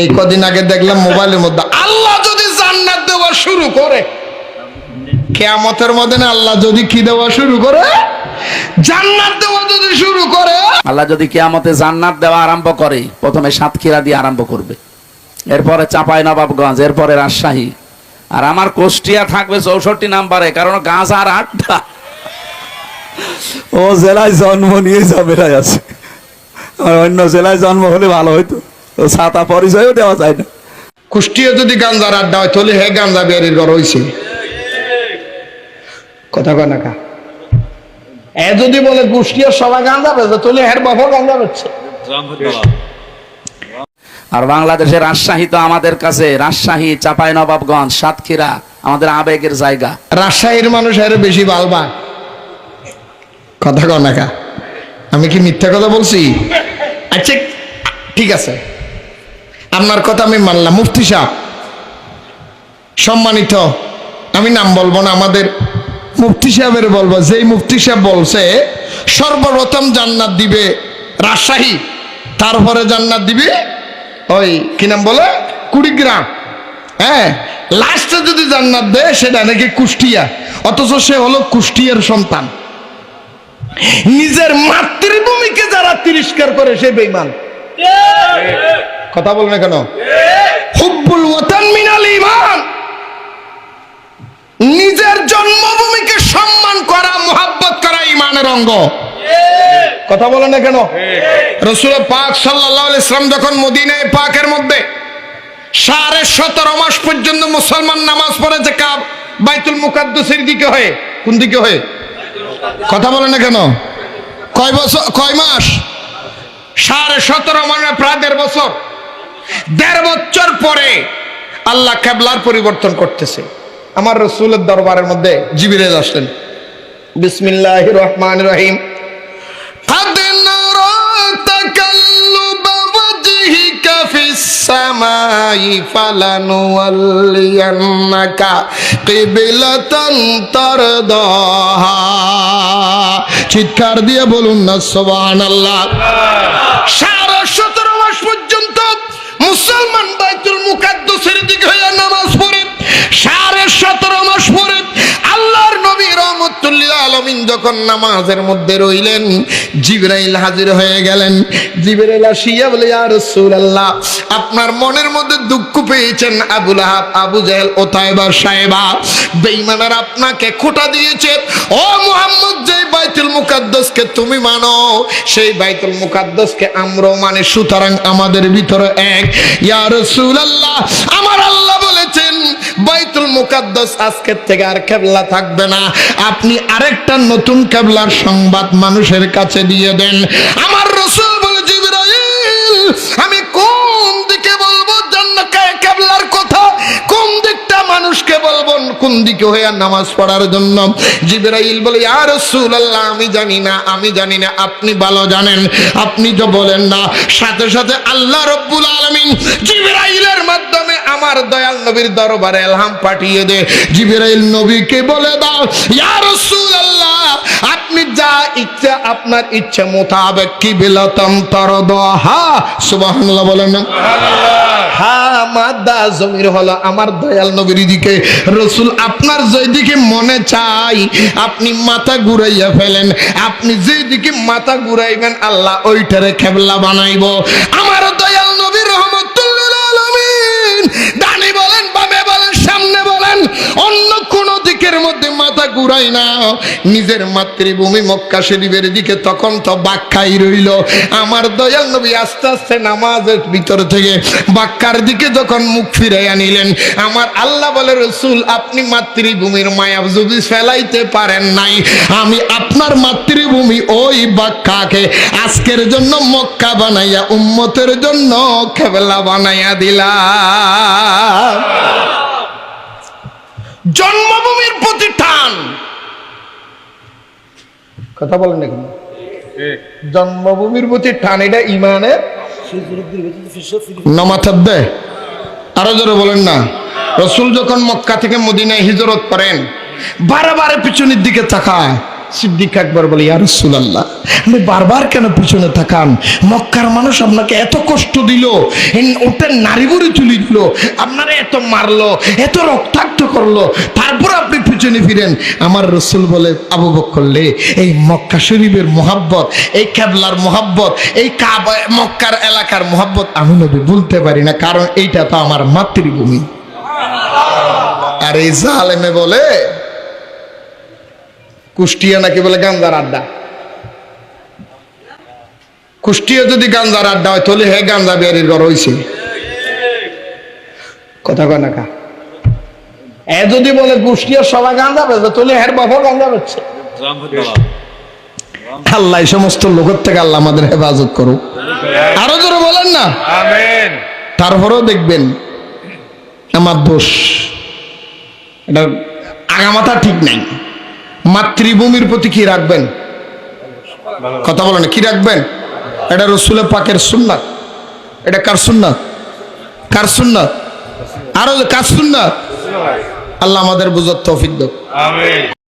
এই কদিন আগে দেখলাম মোবাইলের মধ্যে, আল্লাহ যদি জান্নাত দেওয়া শুরু করে, কেয়ামতের মধ্যে না আল্লাহ যদি কি দেওয়া শুরু করে? জান্নাত দেওয়া যদি শুরু করে, আল্লাহ যদি কিয়ামতে জান্নাত দেওয়া আরম্ভ করে, প্রথমে সাতক্ষীরা দিয়ে আরম্ভ করবে। এরপরে চাপাই নবাবগঞ্জ, এরপরে রাজশাহী। আর আমার কুষ্টিয়া থাকবে চৌষট্টি নাম্বারে, কারণ গাছ আর আটটা ও জেলায় জন্ম নিয়ে যাবে আছে। আর অন্য জেলায় জন্ম হলে ভালো হইতো। ছাতা পরিচয়ও দেওয়া যায় না। কুষ্টিয়া যদি গাঞ্জার আড্ডা হয় তাহলে হে গাঞ্জা বিয়ারির ঘর হয়েছে কথা কা? এ যদি বলে কুষ্টিয়ার সবাই তাহলে হের বাবা গাঞ্জা বেচছে আর বাংলাদেশের রাজশাহী তো আমাদের কাছে রাজশাহী চাপাই নবাবগঞ্জ সাতক্ষীরা আমাদের আবেগের জায়গা। রাজশাহীর মানুষ আরও বেশি বালবা কথা না আমি কি মিথ্যা কথা বলছি? আচ্ছা ঠিক আছে। আপনার কথা আমি মানলাম। মুফতি সাহ সম্মানিত, আমি নাম বলব না, আমাদের মুফতি সাহেবের বলব। যেই মুফতি সাহেব বলছে, সর্বপ্রথম জান্নাত দিবে রাজশাহী, তারপরে জান্নাত দিবে ওই কি নাম বলে? কুড়িগ্রাম। হ্যাঁ লাস্টে যদি জান্নাত দেয়, সেটা নাকি কুষ্টিয়া। অথচ সে হলো কুষ্টিয়ার সন্তান। নিজের মাতৃভূমিকে যারা তিরস্কার করে, সে বেইমান কথা বল না কেন? হুব্বুল ওয়াতান মিনাল ইমান নিজের জন্মভূমিকে সম্মান করা মোহাব্বত করা ইমানের অঙ্গ। কথা বলে না কেন? রসুল পাক সাল্লাহ ইসলাম যখন মদিনায় পাকের মধ্যে সাড়ে সতেরো মাস পর্যন্ত মুসলমান নামাজ পড়েছে কাব বাইতুল মুকাদ্দসের দিকে হয়ে কোন দিকে হয়ে? কথা বলে না কেন? কয় বছর কয় মাস? সাড়ে সতেরো মানে প্রায় দেড় বছর। দেড় বছর পরে আল্লাহ কেবলার পরিবর্তন করতেছে আমার রসুলের দরবারের মধ্যে জিবিরে আসলেন বিসমিল্লাহ রহমান রহিম قد نرى تقلب وجهك في السماء فلنولينك قبلة ترضاها চিৎকার দিয়ে বলুন না সোবান আল্লাহ সাড়ে আলমিন যখন নামাজের মধ্যে রইলেন, জিবরাইল হাজির হয়ে গেলেন। জিবরাইল আসিয়া বলে, ইয়া রাসূলুল্লাহ, আপনার মনের মধ্যে দুঃখ পেয়েছেন আবুল আহাব আবু জাহেল ও তাইবার সাহেবা। বেঈমানার আপনাকে খোটা দিয়েছে। ও মুহাম্মদ যে বাইতুল মুকাদ্দাসকে তুমি মানো, সেই বাইতুল মুকাদ্দাসকে আমরাও মানে। সুতরাং আমাদের ভিতরে এক, ইয়া রাসূলুল্লাহ, আমার আল্লাহ বাইতুল মুকাদ্দাস আজকের থেকে আর কেবলা থাকবে না। আপনি আরেকটা নতুন কেবলার সংবাদ মানুষের কাছে দিয়ে দেন। আমার রসুল বলে, জিবরাইল, আমি কোন দিকে বলব? জান্নাত কেবলার কথা কোন দিকটা মানুষকে বলব? কোন দিকে হয়ে নামাজ পড়ার জন্য? জিবরাইল বলে আর রাসূলুল্লাহ, আমি জানি না, আমি জানি না, আপনি ভালো জানেন। আপনি তো বলেন না। সাথে সাথে আল্লাহ রব্বুল আলামিন জিবরাইলের মাধ্যমে আমার দয়াল নবীর দরবারে এলহাম পাঠিয়ে দে। জিবরাইল নবীকে বলে দাও ইয়া রাসূলুল্লাহ আপনি যা ইচ্ছা আপনার ইচ্ছা মোতাবেক কি বিলাতম তরদহা সুবহানাল্লাহ বলেন না। মাদা জমির হলো আমার দয়াল নবীর দিকে। রসুল আপনার যেদিকে মনে চাই আপনি মাথা ঘুরাইয়া ফেলেন। আপনি যেদিকে মাথা ঘুরাইবেন আল্লাহ ওইটারে খেবলা বানাইব। আমার ঘুরাই না। নিজের মাতৃভূমি মক্কা শরীফের দিকে তখন তো বাক্কাই রইল। আমার দয়াল নবী আস্তে আস্তে নামাজের ভিতর থেকে বাক্কার দিকে যখন মুখ ফিরাইয়া নিলেন, আমার আল্লাহ বলে, রসুল, আপনি মাতৃভূমির মায়া যদি ফেলাইতে পারেন নাই, আমি আপনার মাতৃভূমি ওই বাক্কাকে আজকের জন্য মক্কা বানাইয়া উম্মতের জন্য খেবলা বানাইয়া দিলাম। জন্মভূমির প্রতি টান কথা বলেন এখন জন্মভূমির প্রতি টান এটা ইমানের? নমাথাব্বে আরও জোরে বলেন না। রসুল যখন মক্কা থেকে মদিনায় হিজরত করেন বারে বারে পিছনের দিকে তাকায়। সিদ্দিক আকবর বলে, ইয়া রাসূলুল্লাহ, আপনি বারবার কেন পিছনে তাকান? মক্কার মানুষ আপনাকে এত কষ্ট দিল ওটা নারী বুড়ি তুলি দিল, আপনারা এত মারলো, এত রক্তাক্ত করল, তারপর আপনি পিছনে ফিরেন। আমার রসুল বলে, আবু বকরলে এই মক্কা শরীফের মোহাব্বত, এই কেবলার মোহাব্বত, এই কাবা, মক্কার এলাকার মোহাব্বত আমি নবী বলতে পারি না, কারণ এইটা তো আমার মাতৃভূমি। আর এই জালেমে বলে কুষ্টিয়া নাকি বলে গাঞ্জার আড্ডা? কুষ্টিয়া যদি গাঞ্জার আড্ডা হয় তাহলে হে গাঞ্জা বিয়ারির ঘর হয়েছে কথা কয় না কা? এ যদি বলে কুষ্টিয়ার সবাই গাঞ্জা বেছে তাহলে হের বাবা গাঞ্জা বেছে আল্লাহ এই সমস্ত লোকের থেকে আল্লাহ আমাদের হেফাজত করুক। আরও জোরে বলেন না? তারপরেও দেখবেন আমার দোষ। এটা আগামাথা ঠিক নাই। মাতৃভূমির প্রতি কি রাখবেন? কথা বলেন কি রাখবেন? এটা রসুল পাকের সুন্নাত। এটা কার সুন্নাত? কার সুন্নাত? আরও কার সুন্নাত? আল্লাহ আমাদের বুঝত তৌফিক দেব